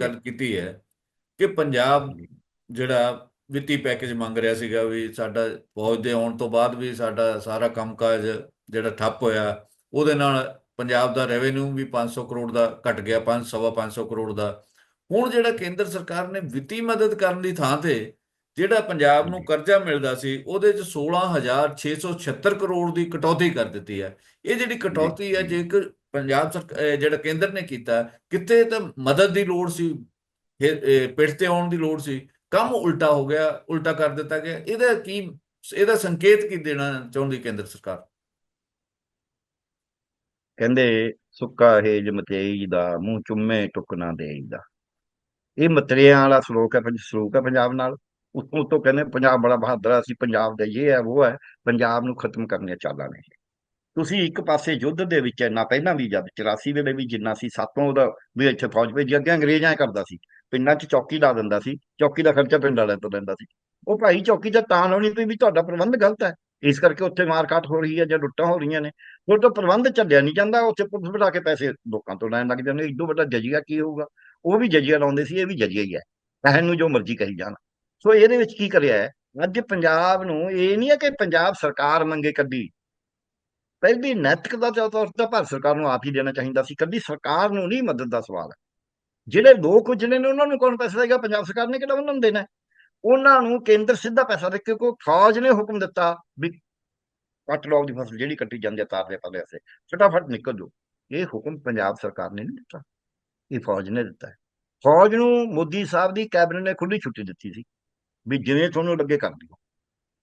ਗੱਲ ਕੀਤੀ ਹੈ ਕਿ ਪੰਜਾਬ ਜਿਹੜਾ ਵਿੱਤੀ ਪੈਕੇਜ ਮੰਗ ਰਿਹਾ ਸੀਗਾ ਵੀ ਸਾਡਾ ਫੌਜ ਦੇ ਆਉਣ ਤੋਂ ਬਾਅਦ ਵੀ ਸਾਡਾ ਸਾਰਾ ਕੰਮਕਾਜ ਜਿਹੜਾ ਠੱਪ ਹੋਇਆ ਉਹਦੇ ਨਾਲ ਪੰਜਾਬ ਦਾ ਰੈਵਨਿਊ ਵੀ 500 ਕਰੋੜ ਦਾ ਘਟ ਗਿਆ 5 ਸਵਾ 500 ਕਰੋੜ ਦਾ। ਹੁਣ ਜਿਹੜਾ ਕੇਂਦਰ ਸਰਕਾਰ ਨੇ ਵਿੱਤੀ ਮਦਦ ਕਰਨ ਦੀ ਥਾਂ ਤੇ ਜਿਹੜਾ ਪੰਜਾਬ ਨੂੰ। ਕਰਜ਼ਾ ਮਿਲਦਾ ਸੀ ਉਹਦੇ ਚ 16676 ਕਰੋੜ ਦੀ ਕਟੌਤੀ ਕਰ ਦਿੱਤੀ ਹੈ। ਇਹ ਜਿਹੜੀ ਕਟੌਤੀ ਹੈ ਜੇਕਰ ਪੰਜਾਬ ਸਰਕ- ਜਿਹੜਾ ਕੇਂਦਰ ਨੇ ਕੀਤਾ, ਕਿਤੇ ਤਾਂ ਮਦਦ ਦੀ ਲੋੜ ਸੀ ਪਿੱਠ ਤੇ ਆਉਣ ਦੀ ਲੋੜ ਸੀ, ਕੰਮ ਉਲਟਾ ਹੋ ਗਿਆ, ਉਲਟਾ ਕਰ ਦਿੱਤਾ ਗਿਆ, ਇਹਦਾ ਕੀ, ਇਹਦਾ ਸੰਕੇਤ ਕੀ ਦੇਣਾ ਚਾਹੁੰਦੀ ਕੇਂਦਰ ਸਰਕਾਰ? ਕਹਿੰਦੇ ਸੁੱਕਾ ਹੇਜ ਮਤੇਈ ਦਾ ਮੂੰਹ ਚੁੰਮੇ ਟੁੱਕ ਦੇਈ ਦਾ ਇਹ ਮਤਰੇਆਂ ਵਾਲਾ ਸ਼ਲੋਕ ਹੈ ਸ਼ਲੋਕ ਹੈ ਪੰਜਾਬ ਨਾਲ। ਉਤੋਂ ਉਤੋਂ ਕਹਿੰਦੇ ਪੰਜਾਬ ਬੜਾ ਬਹਾਦਰ ਹੈ ਅਸੀਂ ਪੰਜਾਬ ਦਾ ਇਹ ਹੈ, ਉਹ ਹੈ, ਪੰਜਾਬ ਨੂੰ ਖਤਮ ਕਰਨ ਦੀਆਂ ਚਾਲਾਂ ਨੇ ਤੁਸੀਂ ਇੱਕ ਪਾਸੇ ਯੁੱਧ ਦੇ ਵਿੱਚ ਇੰਨਾ ਪਹਿਲਾਂ ਵੀ ਜਦ 84 ਵੇਲੇ ਵੀ ਜਿੰਨਾ ਸੀ, ਸਾਤੋਂ ਉਹਦਾ ਵੀ ਇੱਥੇ ਫੌਜ ਭੇਜੀ ਅੱਗੇ ਅੰਗਰੇਜ਼ਾਂ ਕਰਦਾ ਸੀ, ਪਿੰਡਾਂ 'ਚ ਚੌਕੀ ਲਾ ਦਿੰਦਾ ਸੀ, ਚੌਕੀ ਦਾ ਖਰਚਾ ਪਿੰਡ ਵਾਲਿਆਂ ਤੋਂ ਲੈਂਦਾ ਸੀ। ਉਹ ਭਾਈ ਚੌਕੀ ਤਾਂ ਤਾਂ ਲਾਉਣੀ ਪਈ ਵੀ ਤੁਹਾਡਾ ਪ੍ਰਬੰਧ ਗਲਤ ਹੈ। ਇਸ ਕਰਕੇ ਉੱਥੇ ਮਾਰਕਾਟ ਹੋ ਰਹੀ ਹੈ ਜਾਂ ਲੁੱਟਾਂ ਹੋ ਰਹੀਆਂ ਨੇ। ਉਹ ਤਾਂ ਪ੍ਰਬੰਧ ਚੱਲਿਆ ਨਹੀਂ ਜਾਂਦਾ, ਉੱਥੇ ਪੁਲਿਸ ਬਿਠਾ ਕੇ ਪੈਸੇ ਲੋਕਾਂ ਤੋਂ ਲੈਣ ਲੱਗ ਜਾਂਦੇ ਇਦੋਂ ਵੱਡਾ ਜਜੀਆ ਕੀ ਹੋਊਗਾ? ਉਹ ਵੀ ਜਜੀਆ ਲਾਉਂਦੇ ਸੀ, ਇਹ ਵੀ ਜਜੀਆ ਹੀ ਹੈ। ਕਹਿਣ ਨੂੰ ਜੋ ਮਰਜ਼ੀ ਕਹੀ ਜਾਣ। ਸੋ ਇਹਦੇ ਵਿੱਚ ਕੀ ਕਰਿਆ ਹੈ? ਅੱਜ ਪੰਜਾਬ ਨੂੰ ਇਹ ਨਹੀਂ ਹੈ ਕਿ ਪੰਜਾਬ ਸਰਕਾਰ ਮੰਗੇ ਕੱਢੀ। ਪਹਿਲੀ ਨੈਤਿਕਤਾ ਦੇ ਤੌਰ ਤੇ ਭਾਰਤ ਸਰਕਾਰ ਨੂੰ ਆਪ ਹੀ ਦੇਣਾ ਚਾਹੀਦਾ ਸੀ। ਕੱਢੀ ਸਰਕਾਰ ਨੂੰ ਨਹੀਂ ਮਦਦ ਦਾ ਸਵਾਲ। ਹੈ ਜਿਹੜੇ ਲੋਕ ਉਜਣੇ ਨੇ ਉਹਨਾਂ ਨੂੰ ਕੌਣ ਪੈਸਾ ਦੇਗਾ? ਪੰਜਾਬ ਸਰਕਾਰ ਨੇ ਕਿਹੜਾ ਉਹਨਾਂ ਨੂੰ ਦੇਣਾ ਉਹਨਾਂ ਨੂੰ ਕੇਂਦਰ ਸਿੱਧਾ ਪੈਸਾ ਦੇ ਕਿਉਂਕਿ ਫੌਜ ਨੇ ਹੁਕਮ ਦਿੱਤਾ ਵੀ ਕੱਟ ਲਓ ਦੀ ਫਸਲ, ਜਿਹੜੀ ਕੱਟੀ ਜਾਂਦੀ ਹੈ ਤਾਰ ਦੇ ਪੱਲੇ ਸੇ ਫਟਾਫਟ ਨਿਕਲ ਜਾਓ। ਇਹ ਹੁਕਮ ਪੰਜਾਬ ਸਰਕਾਰ ਨੇ ਨਹੀਂ ਦਿੱਤਾ। ਇਹ ਫੌਜ ਨੇ ਦਿੱਤਾ ਫੌਜ ਨੂੰ ਮੋਦੀ ਸਾਹਿਬ ਦੀ ਕੈਬਨਿਟ ਨੇ ਖੁੱਲੀ ਛੁੱਟੀ ਦਿੱਤੀ ਸੀ ਵੀ ਜਿਵੇਂ ਤੁਹਾਨੂੰ ਲੱਗੇ ਕਰ ਦਿਓ।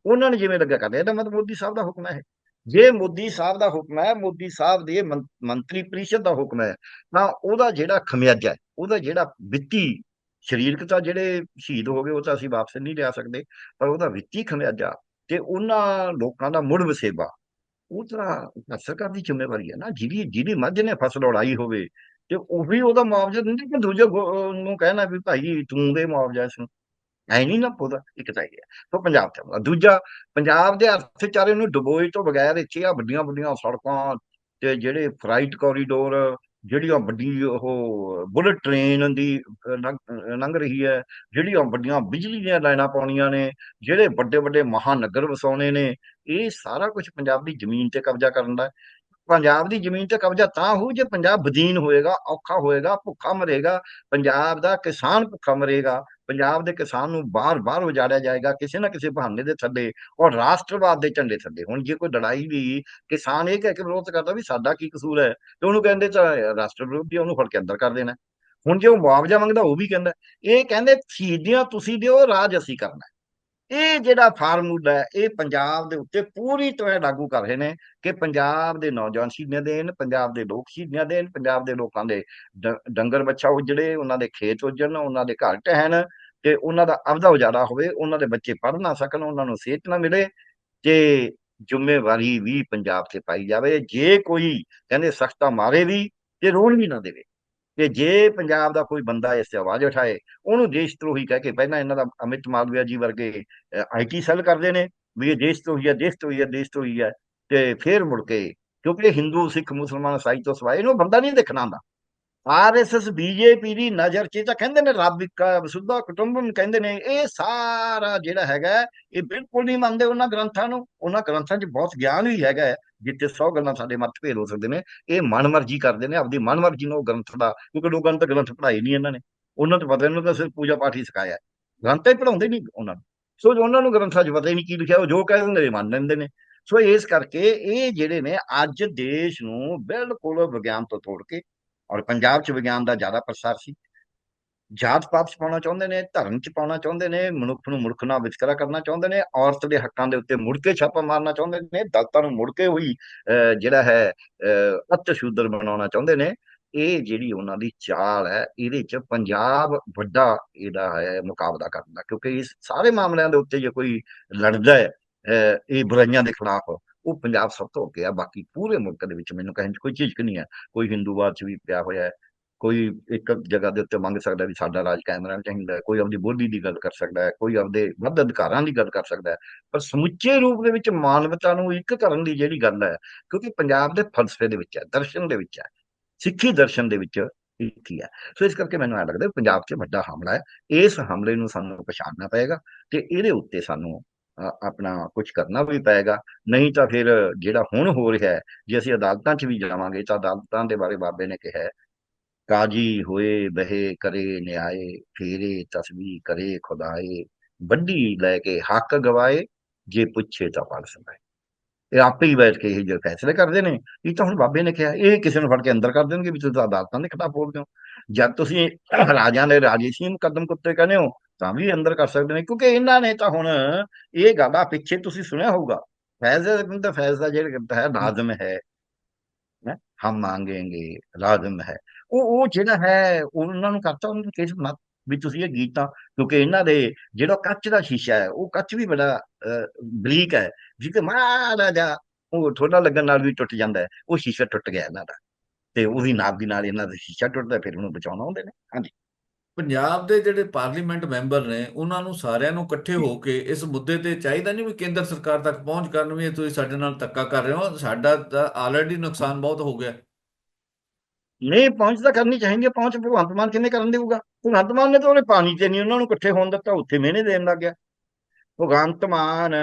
ਉਹਨਾਂ ਨੇ ਜਿਵੇਂ ਲੱਗਾ ਕਰਦੇ ਇਹਦਾ ਮਤਲਬ ਮੋਦੀ ਸਾਹਿਬ ਦਾ ਹੁਕਮ ਹੈ ਇਹ। ਜੇ ਮੋਦੀ ਸਾਹਿਬ ਦਾ ਹੁਕਮ ਹੈ, ਮੋਦੀ ਸਾਹਿਬ ਦੇ ਮੰਤਰੀ ਪਰਿਸ਼ਦ ਦਾ ਹੁਕਮ ਹੈ, ਤਾਂ ਉਹਦਾ ਜਿਹੜਾ ਖਮਿਆਜਾ ਹੈ, ਉਹਦਾ ਜਿਹੜਾ ਵਿੱਤੀ ਸਰੀਰਕ ਤਾਂ ਜਿਹੜੇ ਸ਼ਹੀਦ ਹੋ ਗਏ, ਉਹ ਤਾਂ ਅਸੀਂ ਵਾਪਸ ਨਹੀਂ ਲਿਆ ਸਕਦੇ, ਪਰ ਉਹਦਾ ਵਿੱਤੀ ਖਮਿਆਜਾ ਤੇ ਉਹਨਾਂ ਲੋਕਾਂ ਦਾ ਮੁੜ ਵਸੇਬਾ, ਉਹ ਤਾਂ ਸਰਕਾਰ ਦੀ ਜ਼ਿੰਮੇਵਾਰੀ ਹੈ ਨਾ, ਜਿਹਦੀ ਜਿਹਦੀ ਮੱਝ ਨੇ ਫਸਲ ਉਡਾਈ ਹੋਵੇ, ਤੇ ਉਹ ਵੀ ਉਹਦਾ ਮੁਆਵਜ਼ਾ ਦਿੰਦੇ ਕਿ ਦੂਜੇ ਗੋ- ਨੂੰ ਕਹਿਣਾ ਵੀ ਭਾਈ ਤੂੰ ਦੇ ਮੁਆਵਜ਼ਾ ਇਸ ਨੂੰ। ਐ ਨਹੀਂ ਨਾ ਪੋਦਾ ਇੱਕ ਤਾਂ ਇਹ ਸੋ ਪੰਜਾਬ ਤੇ ਆਉਂਦਾ। ਦੂਜਾ, ਪੰਜਾਬ ਦੇ ਅਰਥਚਾਰੇ ਨੂੰ ਡੁਬੋਏ ਤੋਂ ਬਗੈਰ ਇੱਥੇ ਆ ਵੱਡੀਆਂ ਵੱਡੀਆਂ ਸੜਕਾਂ ਤੇ ਜਿਹੜੇ ਫਰਾਈਟ ਕੋਰੀਡੋਰ ਜਿਹੜੀਆਂ ਵੱਡੀ ਉਹ ਬੁਲਟ ਟ੍ਰੇਨ ਦੀ ਲੰਘ ਰਹੀ ਹੈ, ਜਿਹੜੀਆਂ ਵੱਡੀਆਂ ਬਿਜਲੀ ਦੀਆਂ ਲਾਈਨਾਂ ਪਾਉਣੀਆਂ ਨੇ, ਜਿਹੜੇ ਵੱਡੇ ਵੱਡੇ ਮਹਾਨਗਰ ਵਸਾਉਣੇ ਨੇ, ਇਹ ਸਾਰਾ ਕੁਝ ਪੰਜਾਬ ਦੀ ਜ਼ਮੀਨ ਤੇ ਕਬਜ਼ਾ ਕਰਨ ਦਾ ਪੰਜਾਬ ਦੀ ਜ਼ਮੀਨ ਤੇ ਕਬਜ਼ਾ ਤਾਂ ਹੋਊ ਜੇ ਪੰਜਾਬ ਬਦੀਨ ਹੋਏਗਾ, ਔਖਾ ਹੋਏਗਾ, ਭੁੱਖਾ ਮਰੇਗਾ, ਪੰਜਾਬ ਦਾ ਕਿਸਾਨ ਭੁੱਖਾ ਮਰੇਗਾ, ਪੰਜਾਬ ਦੇ ਕਿਸਾਨ ਨੂੰ ਬਾਰ-ਬਾਰ ਉਜਾੜਿਆ ਜਾਏਗਾ, ਕਿਸੇ ਨਾ ਕਿਸੇ ਬਹਾਨੇ ਦੇ ਥੱਲੇ ਔਰ ਰਾਸ਼ਟਰਵਾਦ ਦੇ ਝੰਡੇ ਥੱਲੇ। ਹੁਣ ਜੇ ਕੋਈ ਲੜਾਈ ਵੀ ਕਿਸਾਨ ਇਹ ਕਹਿ ਕੇ ਵਿਰੋਧ ਕਰਦਾ ਵੀ ਸਾਡਾ ਕੀ ਕਸੂਰ ਹੈ, ਤੇ ਉਹਨੂੰ ਕਹਿੰਦੇ ਤਾਂ ਰਾਸ਼ਟਰ ਵਿਰੋਧੀ ਉਹਨੂੰ ਫੜ ਕੇ ਅੰਦਰ ਕਰ ਦੇਣਾ। ਹੁਣ ਜੇ ਉਹ ਮੁਆਵਜ਼ਾ ਮੰਗਦਾ ਉਹ ਵੀ ਕਹਿੰਦਾ। ਇਹ ਕਹਿੰਦੇ ਸ਼ਹੀਦੀਆਂ ਤੁਸੀਂ ਦਿਓ, ਰਾਜ ਅਸੀਂ ਕਰਨਾ। ਇਹ ਜਿਹੜਾ ਫਾਰਮੂਲਾ ਹੈ, ਇਹ ਪੰਜਾਬ ਦੇ ਉੱਤੇ ਪੂਰੀ ਤਰ੍ਹਾਂ ਲਾਗੂ ਕਰ ਰਹੇ ਨੇ ਕਿ ਪੰਜਾਬ ਦੇ ਨੌਜਵਾਨ ਸ਼ਹੀਦੀਆਂ ਦੇਣ, ਪੰਜਾਬ ਦੇ ਲੋਕ ਸ਼ਹੀਦੀਆਂ ਦੇਣ, ਪੰਜਾਬ ਦੇ ਲੋਕਾਂ ਦੇ ਡੰਗਰ ਬੱਚਾ ਉਜੜੇ, ਉਹਨਾਂ ਦੇ ਖੇਤ ਉਜੜਨ ਉਹਨਾਂ ਦੇ ਘਰ ਟਹਿਣ ਤੇ ਉਹਨਾਂ ਦਾ ਆਪਦਾ ਉਜਾੜਾ ਹੋਵੇ, ਉਹਨਾਂ ਦੇ ਬੱਚੇ ਪੜ੍ਹ ਨਾ ਸਕਣ, ਉਹਨਾਂ ਨੂੰ ਸਿਹਤ ਨਾ ਮਿਲੇ, ਤੇ ਜ਼ਿੰਮੇਵਾਰੀ ਵੀ ਪੰਜਾਬ ਤੇ ਪਾਈ ਜਾਵੇ। ਜੇ ਕੋਈ ਕਹਿੰਦੇ ਸਖਤਾ ਮਾਰੇ ਵੀ ਤੇ ਰੋਣ ਵੀ ਨਾ ਦੇਵੇ। ਕਿ ਜੇ ਪੰਜਾਬ ਦਾ ਕੋਈ ਬੰਦਾ ਇਸ ਤੇ ਆਵਾਜ਼ ਉਠਾਏ ਉਹਨੂੰ ਦੇਸ਼ ਧਰੋਹੀ ਕਹਿ ਕੇ ਪਹਿਲਾਂ ਇਹਨਾਂ ਦਾ ਅਮਿਤ ਮਾਲਵੀਆ ਜੀ ਵਰਗੇ ਆਈਟੀ ਸੈੱਲ ਕਰਦੇ ਨੇ ਵੀ ਇਹ ਦੇਸ਼ ਧਰੋਹੀ ਹੈ ਦੇਸ਼ ਧਰੋਹੀ ਹੈ ਦੇਸ਼ ਧਰੋਹੀ ਹੈ ਤੇ ਫੇਰ ਮੁੜ ਕੇ ਕਿਉਂਕਿ ਹਿੰਦੂ ਸਿੱਖ ਮੁਸਲਮਾਨ ਇਸਾਈ ਤੋਂ ਸਵਾਏ ਇਹਨੂੰ ਬੰਦਾ ਨਹੀਂ ਦੇਖਣਾ ਹੁੰਦਾ ਆਰਐਸਐਸ ਬੀਜੇਪੀ ਦੀ ਨਜ਼ਰ 'ਚ ਤਾਂ ਕਹਿੰਦੇ ਨੇ ਰੱਬ ਇੱਕ ਕੁਟੁੰਬਮ ਕਹਿੰਦੇ ਨੇ ਇਹ ਸਾਰਾ ਜਿਹੜਾ ਹੈਗਾ ਇਹ ਬਿਲਕੁਲ ਨਹੀਂ ਮੰਨਦੇ ਉਹਨਾਂ ਗ੍ਰੰਥਾਂ ਨੂੰ। ਉਹਨਾਂ ਗ੍ਰੰਥਾਂ 'ਚ ਬਹੁਤ ਗਿਆਨ ਵੀ ਹੈਗਾ ਹੈ, ਜਿੱਥੇ 100 ਗੱਲਾਂ ਸਾਡੇ ਮਤਭੇਦ ਹੋ ਸਕਦੇ ਨੇ, ਇਹ ਮਨਮਰਜ਼ੀ ਕਰਦੇ ਨੇ, ਆਪਦੀ ਮਨਮਰਜ਼ੀ ਨਾਲ ਉਹ ਗ੍ਰੰਥ ਦਾ ਕਿਉਂਕਿ ਲੋਕਾਂ ਨੂੰ ਤਾਂ ਗ੍ਰੰਥ ਪੜ੍ਹਾਏ ਨਹੀਂ ਇਹਨਾਂ ਨੇ। ਉਹਨਾਂ ਨੂੰ ਪਤਾ ਇਹਨਾਂ ਨੂੰ ਤਾਂ ਸਿਰਫ ਪੂਜਾ ਪਾਠ ਹੀ ਸਿਖਾਇਆ। ਗ੍ਰੰਥ ਹੀ ਪੜਾਉਂਦੇ ਨਹੀਂ ਉਹਨਾਂ ਨੂੰ। ਸੋ ਉਹਨਾਂ ਨੂੰ ਗ੍ਰੰਥਾਂ 'ਚ ਪਤਾ ਹੀ ਨਹੀਂ ਕੀ ਲਿਖਿਆ, ਉਹ ਜੋ ਕਹਿ ਦਿੰਦੇ ਨੇ, ਮੰਨ ਲੈਂਦੇ ਨੇ। ਸੋ ਇਸ ਕਰਕੇ ਇਹ ਜਿਹੜੇ ਨੇ, ਅੱਜ ਦੇਸ਼ ਨੂੰ ਬਿਲਕੁਲ ਵਿਗਿਆਨ ਤੋਂ ਤੋੜ ਕੇ, ਔਰ ਪੰਜਾਬ 'ਚ ਵਿਗਿਆਨ ਦਾ ਜ਼ਿਆਦਾ ਪ੍ਰਸਾਰ ਸੀ ਜਾਤ ਪਾਤ 'ਚ ਪਾਉਣਾ ਚਾਹੁੰਦੇ ਨੇ ਧਰਮ 'ਚ ਪਾਉਣਾ ਚਾਹੁੰਦੇ ਨੇ ਮਨੁੱਖ ਨੂੰ ਮਨੁੱਖ ਨਾਲ ਵਿਤਕਰਾ ਕਰਨਾ ਚਾਹੁੰਦੇ ਨੇ ਔਰਤ ਦੇ ਹੱਕਾਂ ਦੇ ਉੱਤੇ ਮੁੜ ਕੇ ਛਾਪਾ ਮਾਰਨਾ ਚਾਹੁੰਦੇ ਨੇ ਦਲਤਾਂ ਨੂੰ ਮੁੜ ਕੇ ਹੋਈ ਅਹ, ਜਿਹੜਾ ਹੈ ਅਹ, ਅੱਤ ਸ਼ੂਦਰ ਬਣਾਉਣਾ ਚਾਹੁੰਦੇ ਨੇ। ਇਹ ਜਿਹੜੀ ਉਹਨਾਂ ਦੀ ਚਾਲ ਹੈ ਇਹਦੇ 'ਚ ਪੰਜਾਬ ਵੱਡਾ ਇਹਦਾ ਹੈ ਮੁਕਾਬਲਾ ਕਰਦਾ ਕਿਉਂਕਿ ਇਸ ਸਾਰੇ ਮਾਮਲਿਆਂ ਦੇ ਉੱਤੇ ਜੇ ਕੋਈ ਲੜਦਾ ਹੈ ਅਹ, ਇਹ ਬੁਰਾਈਆਂ ਦੇ ਖਿਲਾਫ ਉਹ ਪੰਜਾਬ ਸਭ ਤੋਂ ਅੱਗੇ ਆ। ਬਾਕੀ ਪੂਰੇ ਮੁਲਕ ਦੇ ਵਿੱਚ ਮੈਨੂੰ ਕਹਿਣ 'ਚ ਕੋਈ ਝਿਜਕ ਨਹੀਂ ਹੈ। ਕੋਈ ਹਿੰਦੂਵਾਦ 'ਚ ਵੀ ਪਿਆ ਹੋਇਆ ਹੈ ਕੋਈ ਇੱਕ ਜਗ੍ਹਾ ਦੇ ਉੱਤੇ ਮੰਗ ਸਕਦਾ ਵੀ ਸਾਡਾ ਰਾਜ ਕਾਇਮ ਰਹਿਣਾ ਚਾਹੀਦਾ ਹੈ, ਕੋਈ ਆਪਣੀ ਬੋਲੀ ਦੀ ਗੱਲ ਕਰ ਸਕਦਾ ਹੈ, ਕੋਈ ਆਪਦੇ ਵੱਧ ਅਧਿਕਾਰਾਂ ਦੀ ਗੱਲ ਕਰ ਸਕਦਾ ਹੈ। ਪਰ ਸਮੁੱਚੇ ਰੂਪ ਦੇ ਵਿੱਚ ਮਾਨਵਤਾ ਨੂੰ ਇੱਕ ਕਰਨ ਦੀ ਜਿਹੜੀ ਗੱਲ ਹੈ, ਕਿਉਂਕਿ ਪੰਜਾਬ ਦੇ ਫਲਸਫੇ ਦੇ ਵਿੱਚ ਹੈ, ਦਰਸ਼ਨ ਦੇ ਵਿੱਚ ਹੈ, ਸਿੱਖੀ ਦਰਸ਼ਨ ਦੇ ਵਿੱਚ ਇੱਕ ਹੀ ਹੈ। ਸੋ ਇਸ ਕਰਕੇ ਮੈਨੂੰ ਐ ਲੱਗਦਾ ਪੰਜਾਬ 'ਚ ਵੱਡਾ ਹਮਲਾ ਹੈ, ਇਸ ਹਮਲੇ ਨੂੰ ਸਾਨੂੰ ਪਛਾਣਨਾ ਪਏਗਾ ਤੇ ਇਹਦੇ ਉੱਤੇ ਸਾਨੂੰ ਆਪਣਾ ਕੁਝ ਕਰਨਾ ਵੀ ਪਏਗਾ। ਨਹੀਂ ਤਾਂ ਫਿਰ ਜਿਹੜਾ ਹੁਣ ਹੋ ਰਿਹਾ ਹੈ, ਜੇ ਅਸੀਂ ਅਦਾਲਤਾਂ 'ਚ ਵੀ ਜਾਵਾਂਗੇ ਤਾਂ ਅਦਾਲਤਾਂ ਦੇ ਬਾਰੇ ਬਾਬੇ ਨੇ ਕਿਹਾ ਕਾਜੀ ਹੋਏ, ਬਹਿ ਕਰੇ, ਨਿਆਏ, ਫੇਰੇ ਤਸਬੀਹ ਕਰੇ, ਖੁਦਾਏ, ਵੱਡੀ ਲੈ ਕੇ ਹੱਕ ਗਵਾਏ, ਜੇ ਪੁੱਛੇ ਤਾਂ ਫੜ ਸਕੇ ਇਹ ਆਪੇ ਹੀ ਬੈਠ ਕੇ ਇਹ ਜੋ ਫੈਸਲੇ ਕਰਦੇ ਨੇ। ਇਹ ਤਾਂ ਹੁਣ ਬਾਬੇ ਨੇ ਕਿਹਾ, ਇਹ ਕਿਸੇ ਨੂੰ ਫੜ ਕੇ ਅੰਦਰ ਕਰ ਦੇਣਗੇ ਵੀ ਤੁਸੀਂ ਤਾਂ ਅਦਾਲਤਾਂ ਦੇ ਖਿਲਾਫ ਬੋਲਦੇ ਹੋ। ਜਦ ਤੁਸੀਂ ਰਾਜਾਂ ਦੇ ਰਾਜੇਸ਼ੀ ਮੁਕੱਦਮ ਕੁੱਤੇ ਕਹਿੰਦੇ ਹੋ, ਤਾਂ ਵੀ ਅੰਦਰ ਕਰ ਸਕਦੇ ਨੇ। ਕਿਉਂਕਿ ਇਹਨਾਂ ਨੇ ਤਾਂ ਹੁਣ ਇਹ ਗੱਲ ਆ ਪਿੱਛੇ ਤੁਸੀਂ ਸੁਣਿਆ ਹੋਊਗਾ। ਫੈਜ਼ ਦਾ ਫੈਜ਼ ਦਾ ਜਿਹੜਾ ਹੈ ਲਾਜ਼ਮ ਹੈ। ਹਮ ਮੰਗेंगे ਲਾਜ਼ਮ ਹੈ। ਉਹ ਉਹ ਜਿਹੜਾ ਹੈ, ਉਹਨਾਂ ਨੂੰ ਕਰਤਾ, ਉਹਨਾਂ ਨੂੰ ਕੇਸ ਬਣਾ ਵੀ ਤੁਸੀਂ ਇਹ ਗੀਤਾ, ਕਿਉਂਕਿ ਇਹਨਾਂ ਦੇ ਜਿਹੜਾ ਕੱਚ ਦਾ ਸ਼ੀਸ਼ਾ ਹੈ, ਉਹ ਕੱਚ ਵੀ ਬੜਾ ਬਰੀਕ ਹੈ ਜਿੱਤੇ ਮਾੜਾ ਜਿਹਾ ਉਹ ਥੋੜਾ ਲੱਗਣ ਨਾਲ ਵੀ ਟੁੱਟ ਜਾਂਦਾ ਹੈ, ਉਹ ਸ਼ੀਸ਼ਾ ਟੁੱਟ ਗਿਆ ਇਹਨਾਂ ਦਾ। ਤੇ ਉਹਦੀ ਨਾਪ ਦੀ ਨਾਲ ਇਹਨਾਂ ਦਾ ਸ਼ੀਸ਼ਾ ਟੁੱਟਦਾ, ਫਿਰ ਉਹਨੂੰ ਬਚਾਉਣਾ ਹੁੰਦੇ ਨੇ। ਹਾਂਜੀ। ਪੰਜਾਬ ਦੇ ਜਿਹੜੇ ਪਾਰਲੀਮੈਂਟ ਮੈਂਬਰ ਨੇ ਉਹਨਾਂ ਨੂੰ ਸਾਰਿਆਂ ਨੂੰ ਇਕੱਠੇ ਹੋ ਕੇ ਇਸ ਮੁੱਦੇ ਤੇ ਚਾਹੀਦਾ ਨਹੀਂ ਵੀ ਕੇਂਦਰ ਸਰਕਾਰ ਤੱਕ ਪਹੁੰਚ ਕਰਨ ਵੀ ਤੁਸੀਂ ਸਾਡੇ ਨਾਲ ਧੱਕਾ ਕਰ ਰਹੇ ਹੋ ਸਾਡਾ ਤਾਂ ਆਲਰੇਡੀ ਨੁਕਸਾਨ ਬਹੁਤ ਹੋ ਗਿਆ। ਨਹੀਂ ਪਹੁੰਚ ਤਾਂ ਕਰਨੀ ਚਾਹੀਦੀ ਹੈ ਪਹੁੰਚ ਭਗਵੰਤ ਮਾਨ ਕਿੰਨੇ ਕਰਨ ਦੇਊਗਾ? ਭਗਵੰਤ ਮਾਨ ਨੇ ਤਾਂ ਉਹਨੇ ਪਾਣੀ ਤੇ ਨਹੀਂ ਉਹਨਾਂ ਨੂੰ ਇਕੱਠੇ ਹੋਣ ਦਿੱਤਾ ਉੱਥੇ ਮਿਹਨੇ ਦੇਣ ਲੱਗ ਗਿਆ। ਭਗਵੰਤ ਮਾਨ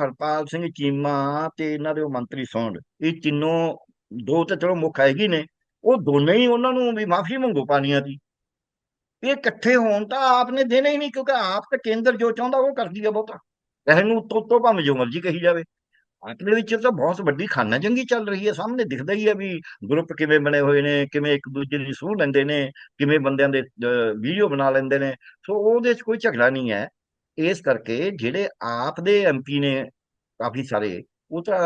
ਹਰਪਾਲ ਸਿੰਘ ਚੀਮਾ ਤੇ ਇਹਨਾਂ ਦੇ ਉਹ ਮੰਤਰੀ ਸੌਂਡ ਇਹ ਤਿੰਨੋਂ ਦੋ ਤਾਂ ਚਲੋ ਮੁੱਖ ਹੈਗੀ ਨੇ ਉਹ ਦੋਨੇ ਹੀ ਉਹਨਾਂ ਨੂੰ ਵੀ ਮਾਫੀ ਮੰਗੋ ਪਾਣੀਆਂ ਦੀ। ਇਹ ਇਕੱਠੇ ਹੋਣ ਤਾਂ ਆਪ ਨੇ ਦੇਣਾ ਹੀ ਨਹੀਂ, ਕਿਉਂਕਿ ਆਪ ਤਾਂ ਕੇਂਦਰ ਜੋ ਚਾਹੁੰਦਾ ਉਹ ਕਰਦੀ ਹੈ ਬਹੁਤਾ। ਇਹਨੂੰ ਉੱਤੋਂ ਉੱਤੋਂ ਭਾਵੇਂ ਜੋ ਮਰਜ਼ੀ ਕਹੀ ਜਾਵੇ। ਆਪਣੇ ਵਿੱਚ ਤਾਂ ਬਹੁਤ ਵੱਡੀ ਖਾਨਾ ਜੰਗੀ ਚੱਲ ਰਹੀ ਹੈ, ਸਾਹਮਣੇ ਦਿਖਦਾ ਹੀ ਹੈ ਵੀ ਗਰੁੱਪ ਕਿਵੇਂ ਬਣੇ ਹੋਏ ਨੇ, ਕਿਵੇਂ ਇੱਕ ਦੂਜੇ ਦੀ ਸੂਹ ਲੈਂਦੇ ਨੇ, ਕਿਵੇਂ ਬੰਦਿਆਂ ਦੇ ਵੀਡੀਓ ਬਣਾ ਲੈਂਦੇ ਨੇ। ਸੋ ਉਹਦੇ 'ਚ ਕੋਈ ਝਗੜਾ ਨਹੀਂ ਹੈ। ਇਸ ਕਰਕੇ ਜਿਹੜੇ ਆਪ ਦੇ ਐਮਪੀ ਨੇ ਕਾਫੀ ਸਾਰੇ, ਉਹ ਤਾਂ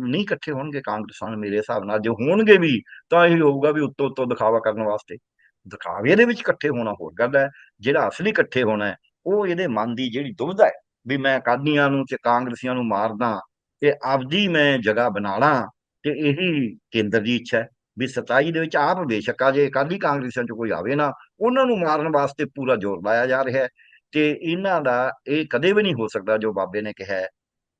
ਨਹੀਂ ਇਕੱਠੇ ਹੋਣਗੇ ਕਾਂਗਰਸ ਨਾਲ ਮੇਰੇ ਹਿਸਾਬ ਨਾਲ। ਜੇ ਹੋਣਗੇ ਵੀ, ਤਾਂ ਇਹ ਹੋਊਗਾ ਵੀ ਉੱਤੋਂ ਉੱਤੋਂ ਦਿਖਾਵਾ ਕਰਨ ਵਾਸਤੇ। ਦਿਖਾਵੇ ਦੇ ਵਿੱਚ ਇਕੱਠੇ ਹੋਣਾ ਹੋਰ ਗੱਲ ਹੈ, ਜਿਹੜਾ ਅਸਲੀ ਇਕੱਠੇ ਹੋਣਾ ਉਹ ਇਹਦੇ ਮਨ ਦੀ ਜਿਹੜੀ ਦੁਬਿਧਾ ਹੈ, ਵੀ ਮੈਂ ਅਕਾਲੀਆਂ ਨੂੰ ਤੇ ਕਾਂਗਰਸੀਆਂ ਨੂੰ ਮਾਰਦਾ ਤੇ ਆਪਦੀ ਮੈਂ ਜਗ੍ਹਾ ਬਣਾ ਲਾਂ ਤੇ ਇਹੀ ਕੇਂਦਰ ਦੀ ਇੱਛਾ ਹੈ, ਵੀ 27 ਦੇ ਵਿੱਚ ਆਪ ਬੇਸ਼ੱਕ ਆ ਜੇ ਅਕਾਲੀ ਕਾਂਗਰਸੀਆਂ ਚ ਕੋਈ ਆਵੇ ਨਾ, ਉਹਨਾਂ ਨੂੰ ਮਾਰਨ ਵਾਸਤੇ ਪੂਰਾ ਜ਼ੋਰ ਲਾਇਆ ਜਾ ਰਿਹਾ ਹੈ ਤੇ ਇਹਨਾਂ ਦਾ ਇਹ ਕਦੇ ਵੀ ਨਹੀਂ ਹੋ ਸਕਦਾ ਜੋ ਬਾਬੇ ਨੇ ਕਿਹਾ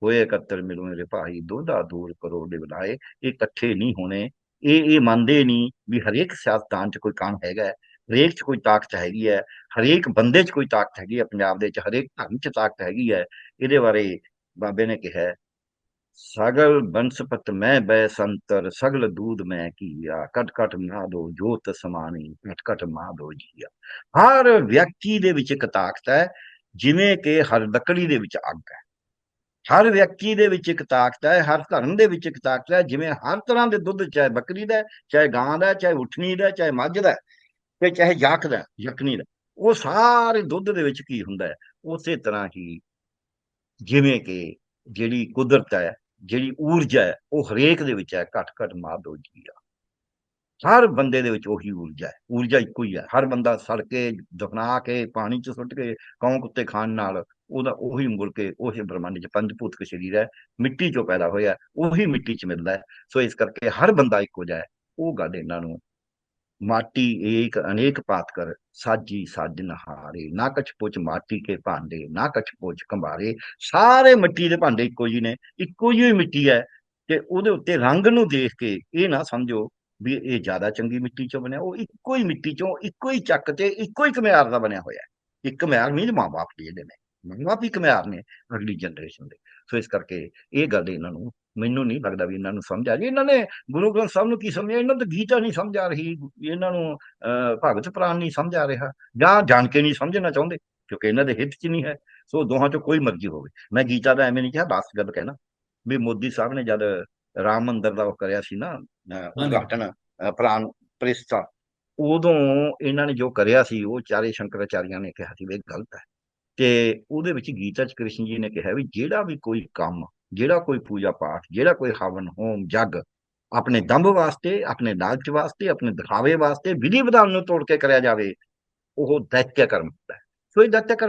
ਹੋਏ ਇਕੱਤਰ ਮਿਲੋ ਮੇਰੇ ਭਾਈ ਦੋਦਾ ਦੂਰ ਕਰੋ ਦੇ ਬਣਾਏ ਇਹ ਇਕੱਠੇ ਨਹੀਂ ਹੋਣੇ। ਇਹ ਇਹ ਮੰਨਦੇ ਨਹੀਂ ਵੀ ਹਰੇਕ ਸਿਆਸਤਦਾਨ ਚ ਕੋਈ ਕਣ ਹੈਗਾ ਹਰੇਕ ਚ ਕੋਈ ਤਾਕਤ ਹੈਗੀ ਹੈ, ਹਰੇਕ ਬੰਦੇ ਚ ਕੋਈ ਤਾਕਤ ਹੈਗੀ ਹੈ, ਪੰਜਾਬ ਦੇ ਚ ਹਰੇਕ ਧਰਮ ਚ ਤਾਕਤ ਹੈਗੀ ਹੈ, ਇਹਦੇ ਬਾਰੇ ਬਾਬੇ ਨੇ ਕਿਹਾ ਸਗਲ ਬੰਸਪਤ ਮੈਂ ਬੈ ਸੰਤਰ, ਸਗਲ ਦੂਧ ਮੈਂ ਕੀਆ ਕਟ ਕਟ ਮਾਦੋ ਜੋਤ ਸਮਾਨੀ ਕਟ ਕਟ ਮਾਦੋ ਜੀਆ। ਹਰ ਵਿਅਕਤੀ ਦੇ ਵਿੱਚ ਇੱਕ ਤਾਕਤ ਹੈ, ਜਿਵੇਂ ਕਿ ਹਰ ਲੱਕੜੀ ਦੇ ਵਿੱਚ ਅੱਗ ਹੈ। ਹਰ ਵਿਅਕਤੀ ਦੇ ਵਿੱਚ ਇੱਕ ਤਾਕਤ ਹੈ, ਹਰ ਧਰਮ ਦੇ ਵਿੱਚ ਇੱਕ ਤਾਕਤ ਹੈ, ਜਿਵੇਂ ਹਰ ਤਰ੍ਹਾਂ ਦੇ ਦੁੱਧ, ਚਾਹੇ ਬੱਕਰੀ ਦਾ ਚਾਹੇ ਗਾਂ ਦਾ ਚਾਹੇ ਉਠਣੀ ਦਾ ਚਾਹੇ ਮੱਝ ਦਾ ਤੇ ਚਾਹੇ ਯਾਕ ਦਾ ਯਕਨੀ ਦਾ ਉਹ ਸਾਰੇ ਦੁੱਧ ਦੇ ਵਿੱਚ ਕੀ ਹੁੰਦਾ ਹੈ? ਉਸੇ ਤਰ੍ਹਾਂ ਹੀ ਜਿਵੇਂ ਕਿ ਜਿਹੜੀ ਕੁਦਰਤ ਹੈ, ਜਿਹੜੀ ਊਰਜਾ ਹੈ, ਉਹ ਹਰੇਕ ਦੇ ਵਿੱਚ ਹੈ ਘਟ ਘਟ ਮਾਦੋ ਜੀ ਆ। ਹਰ ਬੰਦੇ ਦੇ ਵਿੱਚ ਉਹੀ ਊਰਜਾ ਹੈ, ਊਰਜਾ ਇੱਕੋ ਹੀ ਹੈ। ਹਰ ਬੰਦਾ ਸੜ ਕੇ, ਦਫਨਾ ਕੇ, ਪਾਣੀ ਚ ਸੁੱਟ ਕੇ ਕੌਂ ਕੁੱਤੇ ਖਾਣ ਨਾਲ ਉਹਦਾ ਉਹੀ ਮੁੜ ਕੇ ਉਹੀ ਬ੍ਰਹਮੰਡ ਚ ਪੰਜ ਭੂਤਕ ਸਰੀਰ ਹੈ, ਮਿੱਟੀ ਚੋਂ ਪੈਦਾ ਹੋਇਆ, ਉਹੀ ਮਿੱਟੀ ਚ ਮਿਲਦਾ ਹੈ। ਸੋ ਇਸ ਕਰਕੇ ਹਰ ਬੰਦਾ ਇੱਕੋ ਜਿਹਾ ਹੈ। ਉਹ ਗੱਲ ਇਹਨਾਂ ਨੂੰ ਮਾਟੀ ਏਕ ਅਨੇਕ ਪਾਤ ਕਰ, ਸਾਜੀ ਸਾਜਨ ਹਾਰੇ ਨਾ ਕਛ ਪੁੱਛ ਮਾਟੀ ਕੇ ਭਾਂਡੇ, ਨਾ ਕਛ ਪੁੱਛ ਕੰਬਾਰੇ। ਸਾਰੇ ਮਿੱਟੀ ਦੇ ਭਾਂਡੇ ਇੱਕੋ ਜਿਹੇ ਨੇ, ਇੱਕੋ ਜਿਹੀ ਮਿੱਟੀ ਹੈ ਤੇ ਉਹਦੇ ਉੱਤੇ ਰੰਗ ਨੂੰ ਦੇਖ ਕੇ ਇਹ ਨਾ ਸਮਝੋ ਵੀ ਇਹ ਜ਼ਿਆਦਾ ਚੰਗੀ ਮਿੱਟੀ ਚੋਂ ਬਣਿਆ, ਉਹ ਇੱਕੋ ਹੀ ਮਿੱਟੀ ਚੋਂ ਇੱਕੋ ਹੀ ਚੱਕ ਤੇ ਇੱਕੋ ਹੀ ਕਮਿਆਰ ਦਾ ਬਣਿਆ ਹੋਇਆ ਇੱਕ ਘਮਿਆਰ ਨਹੀਂ, ਮਾਂ-ਬਾਪ ਜਿਹੜੇ ਨੇ ਮਾਂ-ਬਾਪ ਹੀ ਘਮਿਆਰ ਨੇ ਅਗਲੀ ਜਨਰੇਸ਼ਨ ਦੇ। ਸੋ ਇਸ ਕਰਕੇ ਇਹ ਗੱਲ ਇਹਨਾਂ ਨੂੰ ਮੈਨੂੰ ਨਹੀਂ ਲੱਗਦਾ ਵੀ ਇਹਨਾਂ ਨੂੰ ਸਮਝ ਆ ਰਹੀ ਇਹਨਾਂ ਨੇ ਗੁਰੂ ਗ੍ਰੰਥ ਸਾਹਿਬ ਨੂੰ ਕੀ ਸਮਝਿਆ? ਇਹਨਾਂ ਨੂੰ ਤਾਂ ਗੀਤਾ ਨਹੀਂ ਸਮਝ ਆ ਰਹੀ। ਇਹਨਾਂ ਨੂੰ ਭਗਤ ਪ੍ਰਾਨ ਨਹੀਂ ਸਮਝ ਆ ਰਿਹਾ ਜਾਂ ਜਾਣ ਕੇ ਨਹੀਂ ਸਮਝਣਾ ਚਾਹੁੰਦੇ ਕਿਉਂਕਿ ਇਹਨਾਂ ਦੇ ਹਿੱਤ 'ਚ ਨਹੀਂ ਹੈ। ਸੋ ਦੋਹਾਂ 'ਚੋਂ ਕੋਈ ਮਰਜ਼ੀ ਹੋਵੇ। ਮੈਂ ਗੀਤਾ ਦਾ ਐਵੇਂ ਨਹੀਂ ਕਿਹਾ ਬਸ ਗੱਲ ਕਹਿਣਾ। ਵੀ ਮੋਦੀ ਸਾਹਿਬ ਨੇ ਜਦ ਰਾਮ ਮੰਦਿਰ ਦਾ ਉਹ ਕਰਿਆ ਸੀ ਨਾ ਉਦਘਾਟਨ ਪ੍ਰਾਨ ਪ੍ਰਿਸਤਾ ਉਦੋਂ ਇਹਨਾਂ ਨੇ ਜੋ ਕਰਿਆ ਸੀ ਉਹ ਚਾਰੇ ਸ਼ੰਕਰਾਚਾਰੀਆਂ ਨੇ ਕਿਹਾ ਸੀ ਵੀ ਗਲਤ ਹੈ। ਤੇ ਉਹਦੇ ਵਿੱਚ ਗੀਤਾ ਚ ਕ੍ਰਿਸ਼ਨ ਜੀ ਨੇ ਕਿਹਾ ਵੀ ਜਿਹੜਾ ਵੀ ਕੋਈ ਕੰਮ, ਜਿਹੜਾ ਕੋਈ ਪੂਜਾ ਪਾਠ, ਜਿਹੜਾ ਕੋਈ ਹਵਨ, ਹੋਮ, ਜਗ ਆਪਣੇ ਦੰਭ ਵਾਸਤੇ, ਆਪਣੇ ਲਾਲਚ ਵਾਸਤੇ, ਆਪਣੇ ਦਿਖਾਵੇ ਵਾਸਤੇ ਵਿਧੀ ਵਿਧਾਨ ਨੂੰ ਤੋੜ ਕੇ ਕਰਿਆ ਜਾਵੇ, ਉਹ ਦੈਤਿਆ ਕਰਮ ਹੁੰਦਾ ਹੈ। ਸੋ ਇਹ ਦੈਤਿਆ ਕਰਮ